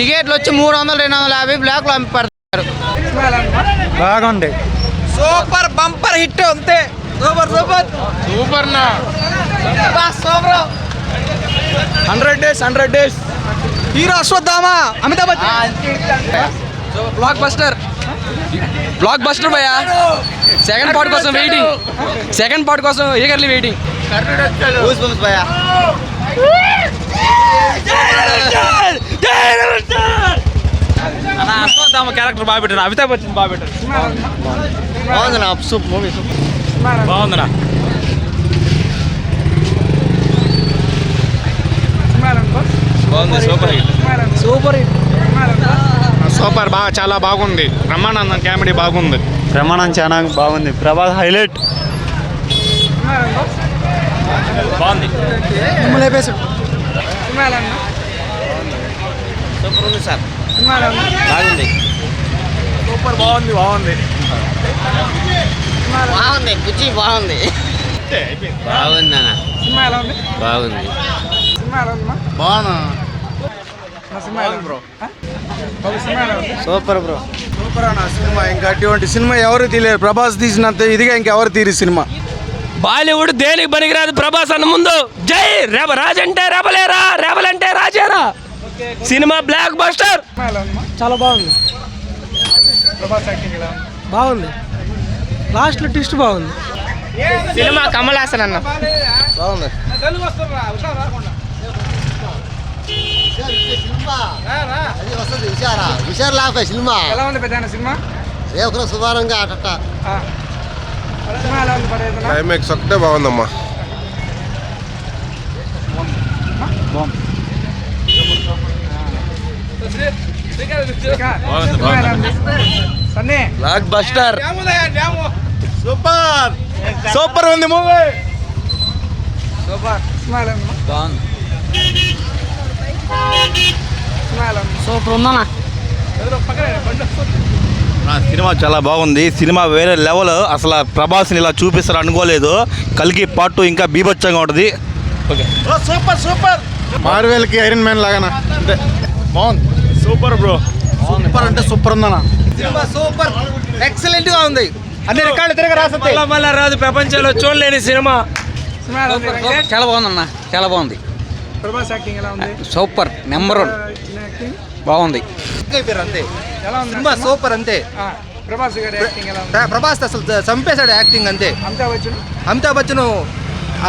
టికెట్లు వచ్చి మూడు వందలు రెండు వందల యాభై బ్లాక్లో అమ్మి పెడతారు బాగుంది. సూపర్ బంపర్ హిట్ అంతే. Super super. సూపర్ నా super. Hundred days hundred days. Hero Ashwatthama Amitabh blockbuster blockbuster భయ్యా. సెకండ్ పార్ట్ కోసం వెయిటింగ్ సెకండ్ పార్ట్ కోసం ఈగర్లీ వెయిటింగ్ భయ్యా. అశ్వత్థామ క్యారెక్టర్ బాగా పెట్టారు అమితాబ్ బచ్చన్ బాగా పెట్టారు బాగుంది. సూప్ మూవీ బాగుందినా బాగుంది super hit super hit super బాగా చాలా బాగుంది బ్రహ్మానందం కామెడీ బాగుంది ప్రమాణం చాలా బాగుంది ప్రభాస్ హైలైట్ బాగుంది. సూపర్ ఉంది సార్. బాగుంది. సూపర్ బాగుంది బాగుంది. బాగుంది బుజ్జి బాగుంది. బాగుంది అన్న. బాగుంది. Super bro. సూపర్ అన్న సినిమా. ఇంకా అటువంటి సినిమా ఎవరు తీయలేరు. ప్రభాస్ తీసినంత ఇదిగా ఇంకెవరు తీరి సినిమా. బాలీవుడ్ దేనికి పనికిరాదు ప్రభాస్ అన్న ముందు? జై రేవ రాజంటే రేపలేరా రేపలంటే రాజేరా? Cinema blockbuster. చాలా బాగుంది. బాగుంది. లాస్ట్లో ట్విస్ట్ బాగుంది. సినిమా కమల్ హాసన్ అన్న. బాగుంది. సినిమా. ఎలా ఉంది పెద్ద సినిమా? ఏ ఒకరు సుమారంగా అట్ట సినిమా ఎలా ఉంది పడేది క్లైమాక్స్ ఒకటే బాగుందమ్మా. Sunny blockbuster super super ఉంది మూవీ. ఉంది బాగుంది. సూపర్ ఉందన్న. సినిమా చాలా బాగుంది. సినిమా వేరే లెవెల్. అసలు ప్రభాస్ని ఇలా చూపిస్తారు అనుకోలేదు. కలికి పాటు ఇంకా బీభత్సంగా ఉంటుంది. Super super. మార్వెల్కి ఐరన్ మ్యాన్ లాగానా? అంతే బాగుంది. Super bro. సూపర్ అంటే సూపర్ ఉందన్న. Cinema super. ఎక్సలెంట్గా ఉంది. అన్ని రికార్డు తిరగ రాసే మళ్ళా మళ్ళా రాదు. ప్రపంచంలో చూడలేని సినిమా. ఎలా ఉంది? వెంకటేష్? చాలా బాగుందన్న. చాలా బాగుంది. ప్రభాస్ యాక్టింగ్ ఎలా ఉంది? సూపర్. నెంబర్ వన్ బాగుంది. అంతే. ఎలా ఉంది సినిమా సూపర్ అంతే. ప్రభాస్ గారి యాక్టింగ్ ఎలా ఉంది? ప్ర- ప్రభాస్ అసలు చంపేశాడు యాక్టింగ్ అంతే. అమితాబ్ బచ్చన్? అమితాబ్ బచ్చన్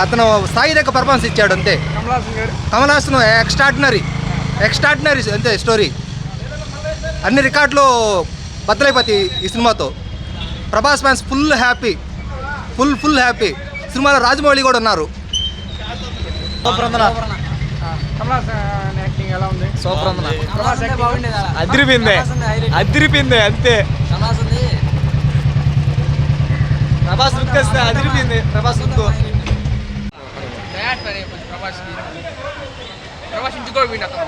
అతను స్థాయి దగ్గర పర్ఫార్మెన్స్ ఇచ్చాడు అంతే. కమల్ హాసన్ గారు? కమల్ హాసన్ ఎక్స్ట్రాడినరీ ఎక్స్ట్రాడినరీ అంతే స్టోరీ అన్ని రికార్డులు బద్దలైపోతాయి ఈ సినిమాతో. Prabhas fans full happy full full happy సినిమాలో రాజమౌళి కూడా ఉన్నారు. కమల్ హాసన్ యాక్టింగ్ ఎలా ఉంది? సూపర్ ఉందన్న ప్రభాస్ యాక్టింగ్ అదిరిపిందే అదిరిపిందే అంతే. ప్రభాస్ లుక్ వస్తే అదిరిపింది ప్రభాస్ లుక్. ప్రభాస్ ఇంటికి కూడా పోయిండు అతను.